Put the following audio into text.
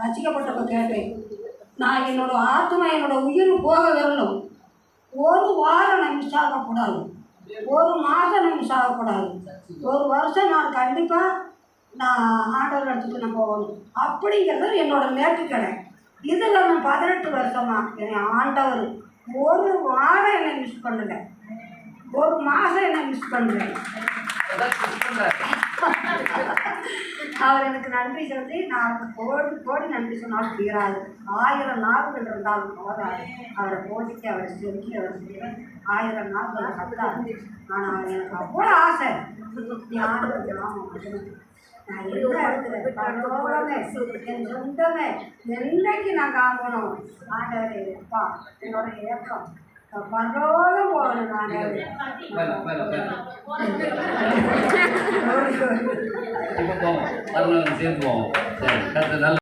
ரசிக்கப்பட்டப்ப கேட்டேன். நான் என்னோட ஆத்மா என்னோட உயிர் போக வரணும் ஒரு வாரம் நான் மிஸ் ஆகக்கூடாது ஒரு மாதம் நான் மிஸ் ஆகக்கூடாது ஒரு வருஷம் நான் கண்டிப்பாக நான் ஆண்டவர் இடத்துக்கு நான் போகணும். அப்படிங்கிறது என்னோட நேர்த்திக்கடை இதில் நான் பதினெட்டு வருஷமா என்னை ஆண்டவர் ஒரு வாரம் என்னை மிஸ் பண்ணல. ஒரு மாதம் என்னை மிஸ் பண்ணல. அவர் எனக்கு நன்றி சொல்லி நான் அவருக்கு கோடி கோடி நன்றி சொன்னால் தீராது. ஆயிரம் நாட்கள் இருந்தாலும் போதாது. அவரை போதிக்க அவரை செதுக்கி அவர் செய்ய ஆயிரம் நாட்கள் கத்தாது. ஆனால் எனக்கு அவ்வளோ ஆசை. ஞானம் ஞானம் நான் எந்த இடத்துல பரலோகமே என் சொந்தமே. என்றைக்கு நான் காங்கணும் ஆண்டவரே அப்பா என்னோட ஏக்கம். பரலோகம் போகணும் ஆண்டவரே. இப்போ போவோம் மறுநாள் சேர்ந்து போவோம். சரி நல்ல